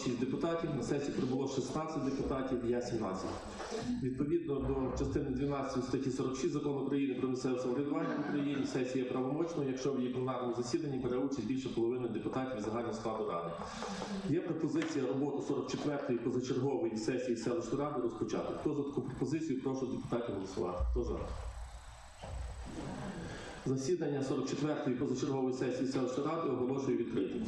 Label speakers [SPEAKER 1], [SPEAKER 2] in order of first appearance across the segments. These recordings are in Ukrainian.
[SPEAKER 1] 26 депутатів, на сесії прибуло 16 депутатів, я 17. Відповідно до частини 12 статті 46 закону України про місцеве самоврядування в Україні сесія є правомочною, якщо в її пленарному засіданні бере участь більше половини депутатів загального складу ради. Є пропозиція роботи 44-ї позачергової сесії селищної ради розпочати. Хто за таку пропозицію, прошу депутатів голосувати. Хто за? Засідання 44-ї позачергової сесії селищної ради оголошую відкритим.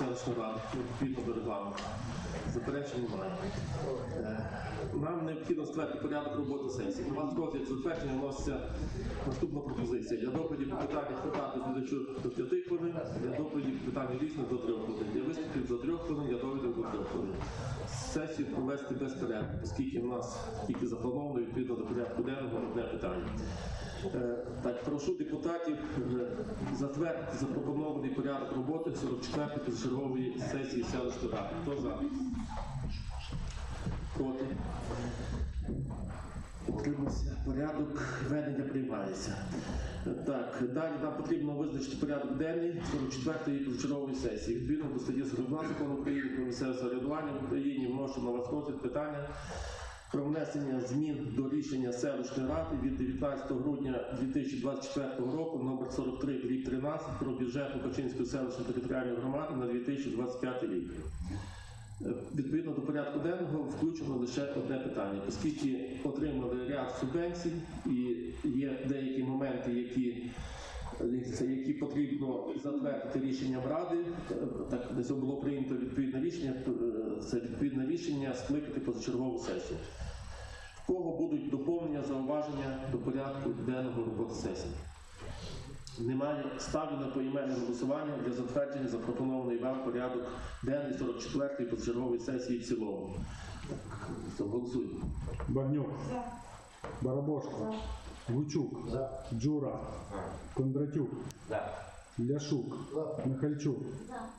[SPEAKER 1] Селищної ради відповідно до регламенту. Заперечень немає. Е, Нам необхідно створити порядок роботи сесії. До вас розгляд затвердження вноситься наступна пропозиція. Для доповіді по питаннях глядачу до 5 хвилин, для доповіді по питанню різних до 3 хвилин, для виступів до 3 хвилин, для довідок до 3 хвилин. Сесію провести без порядку, оскільки в нас тільки заплановано відповідно до порядку денного одне питання. Е, Так, прошу депутатів е, затвердити запропонований порядок роботи 44-ї позачергової сесії селищної ради. Хто за? Проти? Утримався. Порядок ведення приймається. Е, Так, далі нам потрібно визначити порядок денний 44-ї позачергової сесії. Відповідно до статті 42 закону України про місцеве самоврядування в Україні вношу на вас розгляд питання про внесення змін до рішення селищної ради від 19 грудня 2024 року номер 43 рік 13 про бюджет Мукачинської селищної територіальної громади на 2025 рік. Е, Відповідно до порядку денного включено лише одне питання, оскільки отримали ряд субвенцій і є деякі моменти, які які потрібно затвердити рішенням ради. Так десь було прийнято відповідне рішення. е, Це відповідне рішення скликати позачергову сесію. В кого будуть доповнення, зауваження до порядку денного роботи сесії? Немає ставлю на поіменне голосування для затвердження запропонований вам порядок денний 44-ї позачергової сесії в цілому. Так, голосуємо.
[SPEAKER 2] Багнюк. Барабошко. Гучук. Джура. Кондратюк. Ляшук. Михальчук.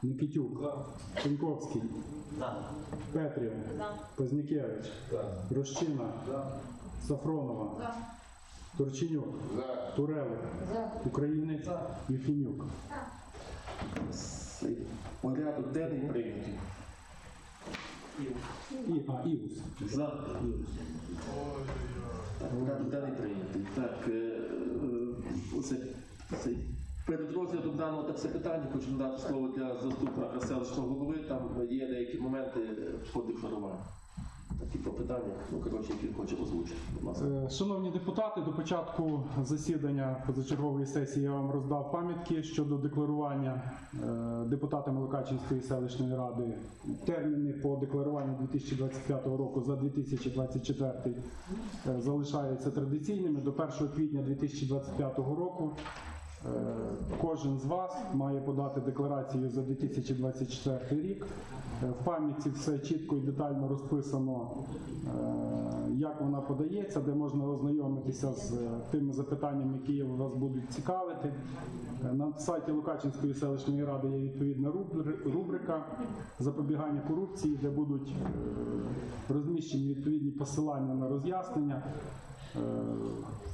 [SPEAKER 2] Никитюк. Пеньковський. Петрів. Познякевич. Рощина. Сафронова. Турченюк. Турелик. Українець. Єфімюк.
[SPEAKER 1] Цей Порядок денний прийнятий.
[SPEAKER 2] І, а, Іус.
[SPEAKER 1] За. Іус. Денний прийнятий. Так, оце, е, це, це, перед розглядом даного так питання хочу надати слово для заступника селищного голови. Там є деякі моменти по декларуванню. Так, і по питаннях, ну коротше, які хоче озвучити. Будь ласка.
[SPEAKER 2] Е, Шановні депутати, до початку засідання позачергової сесії я вам роздав пам'ятки щодо декларування е, депутатами Лукачинської селищної ради. Терміни по декларуванню 2025 року за 2024 е, залишаються традиційними. До 1 квітня 2025 року кожен з вас має подати декларацію за 2024 рік. Е, В пам'ятці все чітко і детально розписано, е, як вона подається, де можна ознайомитися з е, тими запитаннями, які вас будуть цікавити. Е, На сайті Лукачинської селищної ради є відповідна рубрика запобігання корупції, де будуть е, розміщені відповідні посилання на роз'яснення.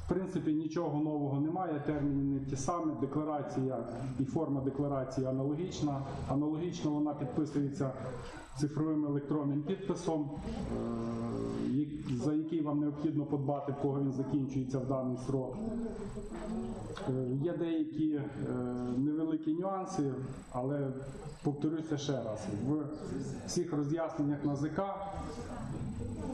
[SPEAKER 2] В принципі, нічого нового немає, терміни ті самі, декларація і форма декларації аналогічна. Аналогічно вона підписується цифровим електронним підписом, е, за який вам необхідно подбати, в кого він закінчується в даний срок. Е, Є деякі е, невеликі нюанси, але повторюся ще раз: в всіх роз'ясненнях на ЗК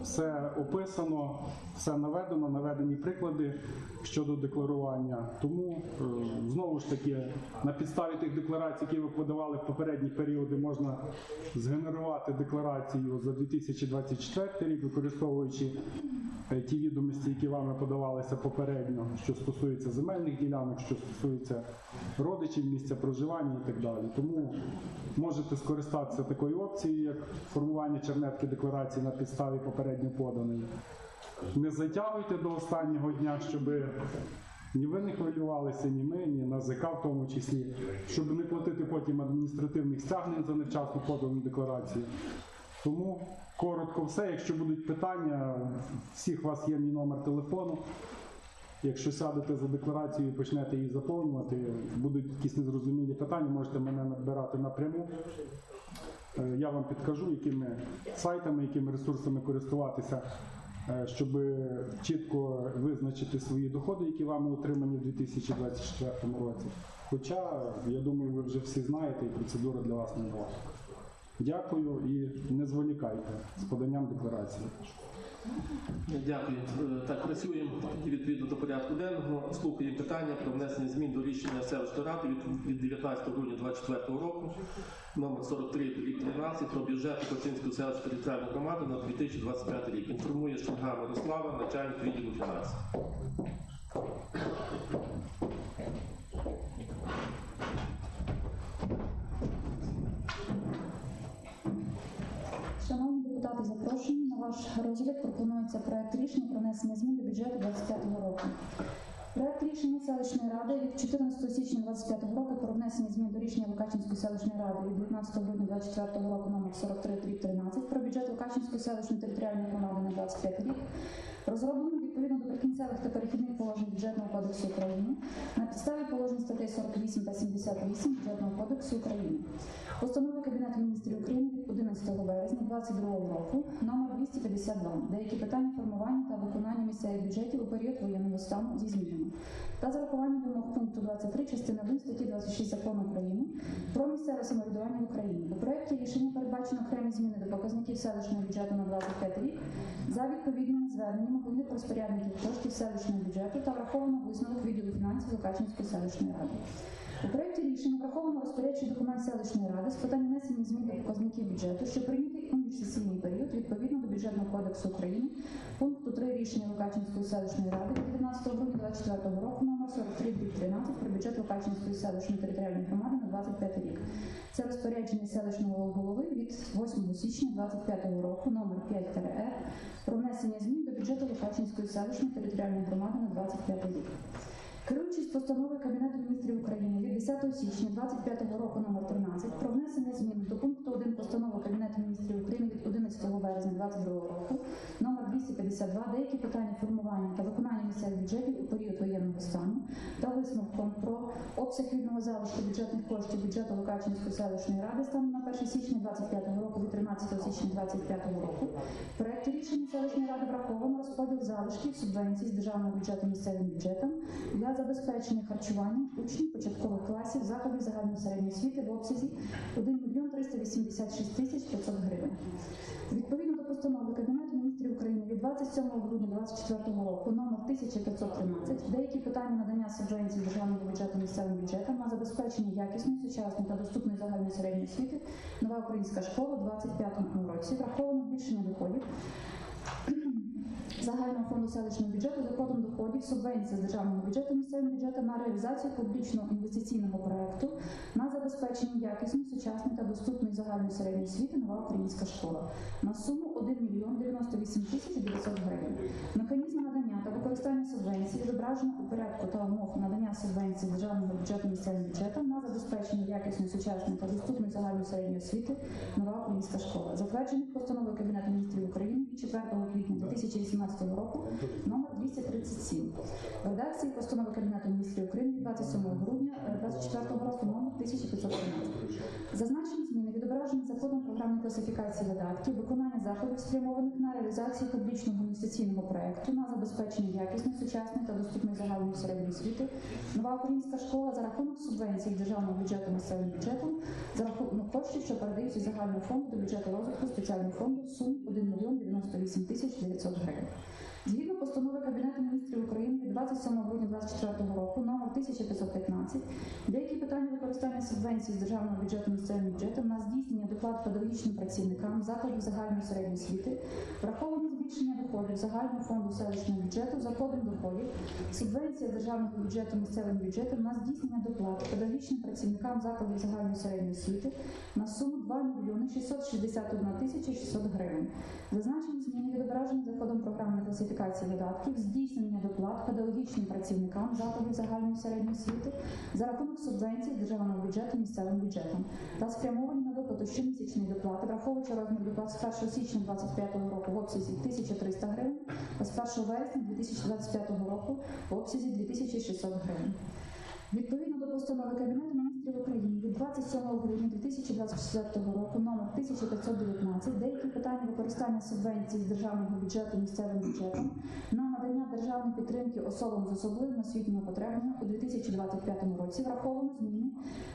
[SPEAKER 2] все описано, все наведено, наведені приклади щодо декларування. Тому е, знову ж таки на підставі тих декларацій, які ви подавали в попередні періоди, можна згенерувати декларацію за 2024 рік, використовуючи ті відомості, які вами подавалися попередньо, що стосується земельних ділянок, що стосується родичів, місця проживання і так далі. Тому можете скористатися такою опцією, як формування чернетки декларації на підставі попередньо поданої. Не затягуйте до останнього дня, щоб ні ви не хвилювалися, ні ми, ні НАЗК в тому числі, щоб не платити потім адміністративних стягнень за невчасно подану декларацію. Тому коротко все. Якщо будуть питання, всіх у вас є мій номер телефону. Якщо сядете за декларацією і почнете її заповнювати, будуть якісь незрозумілі питання, можете мене набирати напряму. Е, Я вам підкажу, якими сайтами, якими ресурсами користуватися, е, щоб чітко визначити свої доходи, які вами отримані в 2024 році. Хоча, я думаю, ви вже всі знаєте, і процедура для вас не нова. Дякую і не зволікайте з поданням декларації.
[SPEAKER 1] Дякую. Так, працюємо відповідно до порядку денного. Слухаємо питання про внесення змін до рішення селищної ради від 19 грудня 2024 року, номер 43 13 про бюджет Кочинської селищної територіальної громади на 2025 рік. Інформує Шульга Мирослава, начальник відділу фінансів.
[SPEAKER 3] Ваш розгляд пропонується проект рішення про внесення змін до бюджету 2025 року. Проект рішення селищної ради від 14 січня 2025 року про внесення змін до рішення Лукачинської селищної ради від 19 грудня 2024 року номер 43 13 про бюджет Лукачинської селищної територіальної громади на 25 рік розроблено відповідно до прикінцевих та перехідних положень бюджетного кодексу України на підставі положень статей 48 та 78 бюджетного кодексу України. Постанови Кабінету міністрів України від 11 березня 2022 року номер 252 деякі питання формування та виконання місцевих бюджетів у період воєнного стану зі змінами та з урахуванням вимог пункту 23 частини 1 статті 26 закону України про самоврядування в Україні. У проєкті рішення передбачено окремі зміни до показників селищного бюджету на 25 рік за відповідними зверненнями головних розпорядників коштів селищного бюджету та враховано висновок відділу фінансів Лукачинської селищної ради. У проєкті рішення враховано розпорядчий документ селищної ради з питань внесення змін до показників бюджету, що прийнятий у міжсесійний період відповідно до бюджетного кодексу України, пункту 3 рішення Лукачинської селищної ради від 19 грудня 2024 року номер 43 13 про бюджет Лукачинської селищної територіальної громади на 25 рік. Це розпорядження селищного голови від 8 січня 2025 року номер 5 р про внесення змін до бюджету Лукачинської селищної територіальної громади на 25 рік. Керуючись постановою Кабінету міністрів України від 10 січня 2025 року номер 13 про внесення змін до пункту 1 постанови Кабінету міністрів України від 11 березня 2022 року номер 252 деякі питання формування та виконання місцевих бюджетів у період воєнного стану та висновком про обсяг вільного залишку бюджетних коштів бюджету Лукачинської селищної ради станом на 1 січня 2025 року від 13 січня 2025 року в рішення селищної ради враховано розподіл залишків субвенцій з державного бюджету місцевим бюджетом для забезпечення харчуванням учнів початкових класів закладів загальної середньої освіти в обсязі 1 мільйон 386 тисяч 500 гривень. Відповідно до постанови Кабінету України від 27 грудня 2024 року номер 1513 деякі питання надання субвенцій державного бюджету місцевим бюджетам на забезпечення якісної, сучасної та доступної загальної середньої освіти. Нова українська школа у 2025 році. Враховано збільшення доходів. Загального фонду селищного бюджету за кодом доходів субвенція з державного бюджету місцевим бюджетом на реалізацію публічного інвестиційного проекту на забезпечення якісної, сучасної та доступної загальної середньої освіти. Нова українська школа. На суму 1 мільйон 98 тисяч 900 гривень. Механізм використання субвенцій відображено у порядку та умов надання субвенцій державного бюджету місцевим бюджетом на забезпечення якісної, сучасної та доступної загальної середньої освіти нова українська школа, затверджених постановою Кабінету міністрів України від 4 квітня 2018 року номер 237. В редакції постанови Кабінету міністрів України 27 грудня 2024 року номер 1513. Зазначені зміни відображені законом програмної класифікації видатків, виконання заходів, спрямованих на реалізацію публічного інвестиційного проекту на забезпечення якісної, сучасної та доступної загальної середньої освіти. Нова українська школа за рахунок субвенцій державного бюджету місцевим бюджетом за рахунок коштів, що передаються загального фонду до бюджету розвитку спеціального фонду в сумі 1 мільйон 98 тисяч 900 гривень. Згідно постанови Кабінету міністрів України 27 грудня 2024 року номер 1515 деякі питання використання субвенцій з державного бюджету місцевим бюджетом на здійснення доплат педагогічним працівникам закладів загальної середньої освіти, враховано доходів загального фонду селищного бюджету за кодом доходів, субвенція державного бюджету місцевим бюджетом на здійснення доплат педагогічним працівникам закладів загальної середньої освіти на суму 2 мільйони 661 тисяча 600 гривень. Зазначені зміни відображені за кодом програмної класифікації видатків, здійснення доплат педагогічним працівникам закладів загальної середньої освіти за рахунок субвенцій з державного бюджету місцевим бюджетом та спрямовані виплату щомісячної доплати, враховуючи розмір доплат з 1 січня 2025 року в обсязі 1300 гривень, а з 1 вересня 2025 року в обсязі 2600 гривень. Відповідно до постанови Кабінету міністрів України від 27 грудня 2024 року номер 1519 деякі питання використання субвенцій з державного бюджету місцевим бюджетом на надання державної підтримки особам з особливими освітніми потребами у 2025 році враховано зміни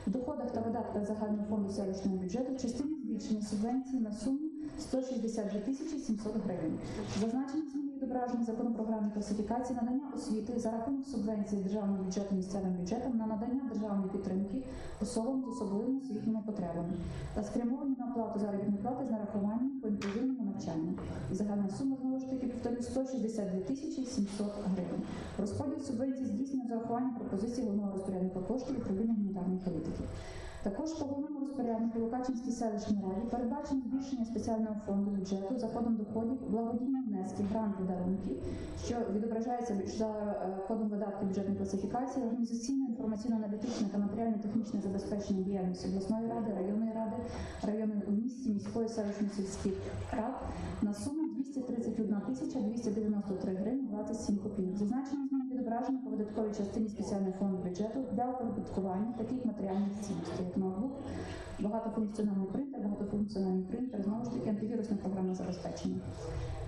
[SPEAKER 3] в доходах та видатках загального фонду селищного бюджету в частині збільшення субвенцій на суму 162 тисячі 700 гривень. Зазначені зміни відображені законом програмної класифікації надання освіти за рахунок субвенції державного бюджету місцевим бюджетом на надання державної підтримки особам з особливими освітніми потребами та спрямовані на оплату заробітної плати з нарахуванням по інклюзивному навчанню. І загальна сума знову ж таки повторюю 162 тисячі 700 гривень. Розподіл субвенцій здійснює з урахуванням пропозицій головного розпорядника коштів управління гуманітарної політики. Також по головному розпоряднику Лукачинській селищній раді передбачено збільшення спеціального фонду бюджету за кодом доходів благодійні внески, гранти, дарунки, що відображається за е, кодом видатків бюджетної класифікації, організаційно інформаційно-аналітичне та матеріально-технічне забезпечення діяльності обласної ради, районної ради, районної у місті, міської селищної сільських рад на суму 231 тисяча 293 гривень 27 копійок. Зазначені зміни відображені по видатковій частині спеціального фонду бюджету для оподаткування таких матеріальних цінностей, як ноутбук, багатофункціональний принтер, багатофункціональний принтер, знову ж таки антивірусне програмне забезпечення.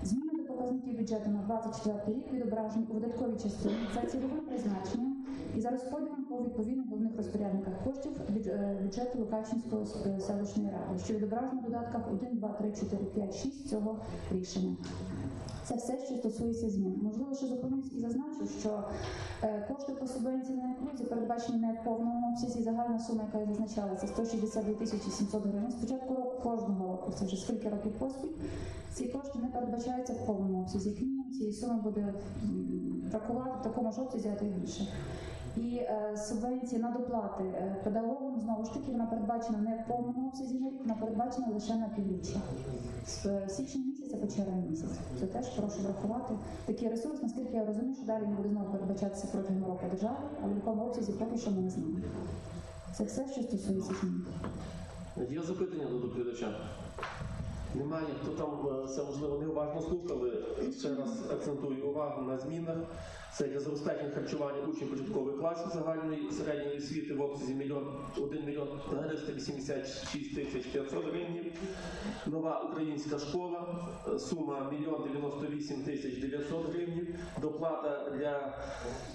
[SPEAKER 3] Зміни до показників бюджету на 24 рік відображені у видатковій частині за цільовим призначенням і за розподілом по відповідних головних розпорядниках коштів е, бюджету Лукачинської е, селищної ради, що відображено в додатках 1, 2, 3, 4, 5, 6 цього рішення. Це все, що стосується змін. Можливо, ще зупинюсь і зазначу, що е, кошти по субвенції на інклюзію передбачені не в повному обсязі. Загальна сума, яка зазначалася, 162 тисячі 700 гривень. З початку року кожного року, це вже скільки років поспіль, ці кошти не передбачаються в повному обсязі. Мінімум цієї суми буде м, рахувати в такому ж обсязі, а то більше. І е, субвенції на доплати е, педагогам знову ж таки вона передбачена не в повному обсязі вона передбачена лише на півріччя. З е, січня місяця по червень місяць. Це теж прошу врахувати такий ресурс, наскільки я розумію, що далі він буде знову передбачатися протягом року держави, але в якому обсязі поки що ми не знаємо. Це все, що стосується змін.
[SPEAKER 1] Є запитання до доповідача? Немає. Хто там е, це можливо неуважно слухали? Ще раз акцентую увагу на змінах. Це для забезпечення харчування учнів початкових класів загальної середньої освіти в обсязі 1 мільйон 386 тисяч 500 гривень. Нова українська школа, е, сума мільйон 98 тисяч 900 гривень. Доплата для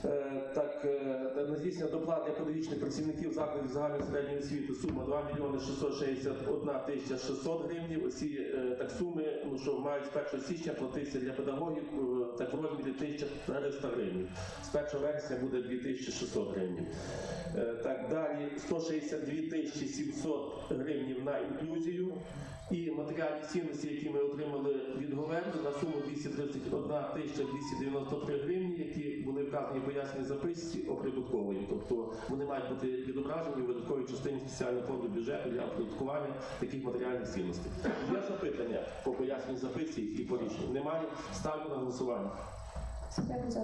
[SPEAKER 1] е, так е, на здійснення доплат для педагогічних працівників закладів загальної середньої освіти. Сума 2 мільйони 661 тисяча 600 гривень. Усі так суми, ну що мають з 1 січня платитися для педагогів так в розмірі 1300 гривень. З 1 вересня буде 2600 гривень. Е, Так, далі 162 тисячі 700 гривень на інклюзію і матеріальні цінності, які ми отримали від Говерди на суму 231 тисяча 293 гривні, які були вказані в поясненій записці оприбуткової. Тобто вони мають бути відображені у видатковій частині спеціального фонду бюджету для оподаткування таких матеріальних цінностей. Є запитання по поясненій записці і по рішенню? Немає. Ставлю на голосування.
[SPEAKER 3] Дякую за.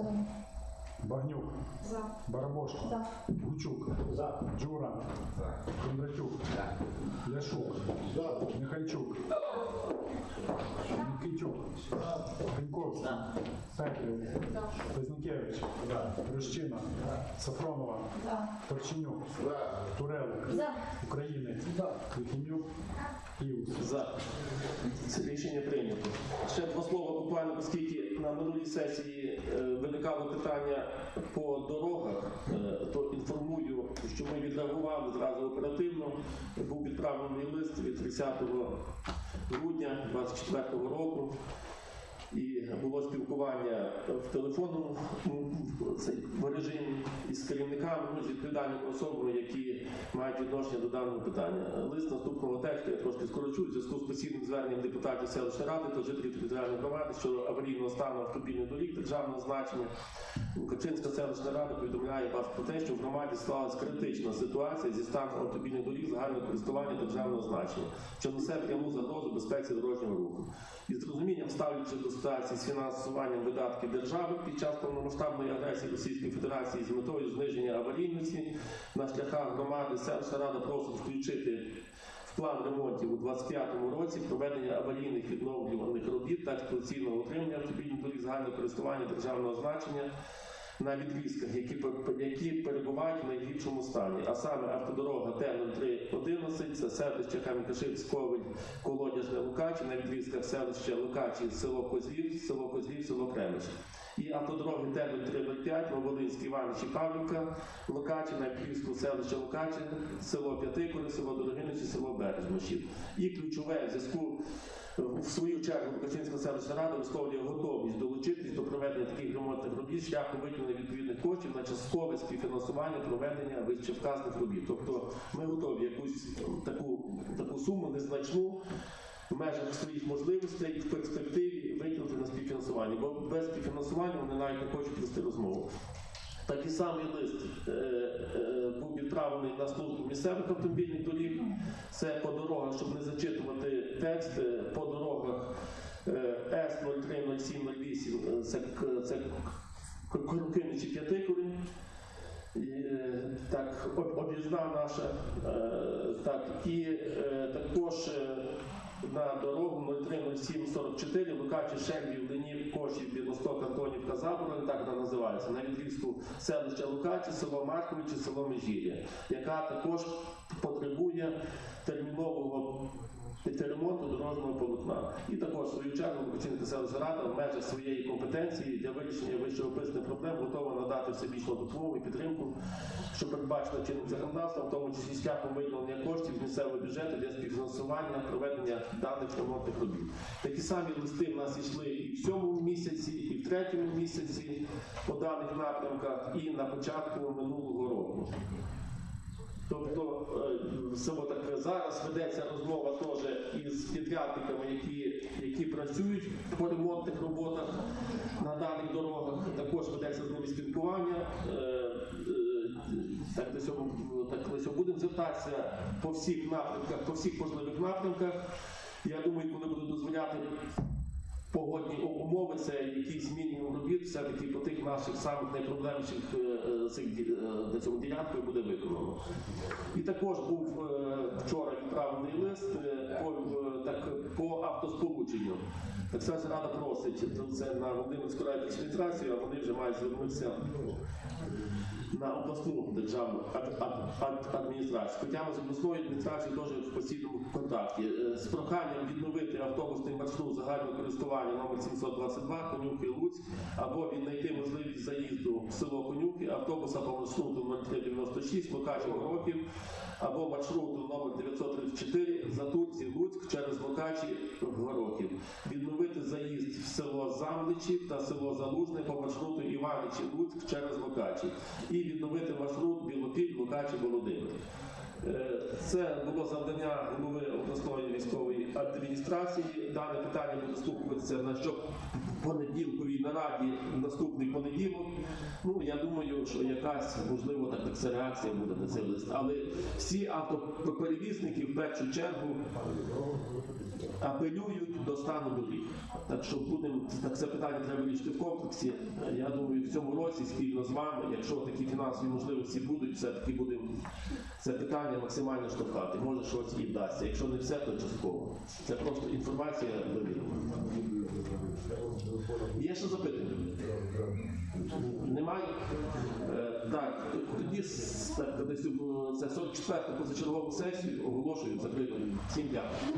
[SPEAKER 2] Багнюк,
[SPEAKER 3] За.
[SPEAKER 2] Барабошко,
[SPEAKER 3] За.
[SPEAKER 2] Гучук, Джура, Кондратюк, Ляшук, Михальчук, Никитюк, Пеньковський, Петрів, Познякевич, Рощина, Сафронова,
[SPEAKER 3] За.
[SPEAKER 2] Торченюк, Турелик,
[SPEAKER 3] За.
[SPEAKER 2] Українець, Єхімюк, Іус.
[SPEAKER 1] За. Це рішення прийнято. Ще два слова буквально, оскільки на минулій сесії е, виникало питання по дорогах, е, то інформую, що ми відреагували зразу оперативно. Був відправлений лист від 30 грудня 2024 року. І було спілкування в телефонному в режимі із керівниками, ну, з відповідальними особами, які мають відношення до даного питання. Лист наступного тексту я трошки скорочу в зв'язку з постійним зверненням депутатів селищної ради та жителів територіальної громади щодо аварійного стану автомобільних доріг державного значення. Качинська селищна рада повідомляє вас про те, що в громаді склалась критична ситуація зі станом автомобільних доріг загального користування державного значення, що несе пряму загрозу безпеці дорожнього руху. І з розумінням ставлячи до ситуації з фінансуванням видатків держави під час повномасштабної агресії Російської Федерації з метою зниження аварійності на шляхах громади, селищна рада просить включити в план ремонтів у 2025 році проведення аварійних відновлюваних робіт та експлуатаційного утримання автомобільних доріг загального користування державного значення на відрізках, які, які перебувають в найгіршому стані, а саме автодорога Т-0311, це селище Кам'янкашиць, Ковель, Колодяжне, Лукачі, на відрізках селища Лукачі, село Козлів, село Козлів, село Кремич. І автодороги Т-0305, Новолинськ, і Павлівка, Лукачі, на Київську селище Лукачі, село П'ятикори, село Дорогиничі, село Бережмощів. І ключове в зв'язку в свою чергу Качинська селищна рада висловлює готовність долучитись до проведення таких ремонтних робіт шляхом виділення відповідних коштів на часткове співфінансування проведення вищевказаних робіт. Тобто ми готові якусь таку, таку суму незначну в межах своїх можливостей в перспективі викинути на співфінансування, бо без співфінансування вони навіть не хочуть вести розмову. Такий самий лист е, е, був відправлений на службу місцевих автомобільних доріг. Це по дорогах, щоб не зачитувати текст, е, по дорогах С 030708, е, це, к- це Крукиничі П'ятикори. І, е, Так, об- об'їзна наша, так, і також на дорогу 030744 Лукачі, Шельбів, Ленів, Кошів, Білосток, Антонівка, Заборон, так вона називається, на відрізку селища Лукачі, село Марковичі, село Межір'я, яка також потребує термінового ремонту дорожнього полотна. І також свою чергу Кочинська селищна рада в межах своєї компетенції для вирішення вищеописаних проблем готова надати всебічну допомогу і підтримку, що передбачено чинним законодавством, в тому числі шляхом виділення місцевого бюджету для співфінансування проведення даних ремонтних робіт. Такі самі листи в нас йшли і в сьомому місяці, і в третьому місяці по даних напрямках, і на початку минулого року. Тобто е, саме так зараз ведеться розмова теж із підрядниками, які, які працюють по ремонтних роботах на даних дорогах. Також ведеться з ними спілкування. Так цього так цього будемо звертатися по всіх напрямках, по всіх можливих напрямках. Я думаю, коли буду дозволяти погодні умови, це якийсь мінімум робіт, все-таки по тих наших самих найпроблемніших е, е, цих е, ділянкою буде виконано. І також був вчора відправлений лист по, так, по автосполученню. Так само рада просить це на Володимирську райадміністрацію, а вони вже мають звернутися на обласну державну ад- ад- ад- адміністрацію. Хоча з обласною адміністрацією теж в постійному контакті. Е, З проханням відновити автобусний маршрут загального користування номер 722 Конюхи Луцьк або віднайти можливість заїзду в село Конюхи автобуса по маршруту 0396 Лукачів Горохів або маршруту номер 934 Затурці Луцьк через Лукачі Горохів. Відновити заїзд в село Замличі та село Залужне по маршруту Іваничі Луцьк через Лукачі. І відновити маршрут Білопіль Лукачі Володимир. Е, Це було завдання голови обласної військової адміністрації. Дане питання буде слухатися на щопонеділковій нараді наступний понеділок. Ну я думаю, що якась можливо так, так реакція буде на цей лист. Але всі автоперевізники в першу чергу апелюють до стану доріг. Так що будемо так це питання треба вирішити в комплексі. Я думаю, в цьому році спільно з вами, якщо такі фінансові можливості будуть, все таки будемо це питання максимально штовхати. Може щось і вдасться. Якщо не все, то частково. Це просто інформація довірена. Є ще запитання? Немає? Е, так, тоді е, це 44 позачергову сесію оголошую закритою. Всім дякую.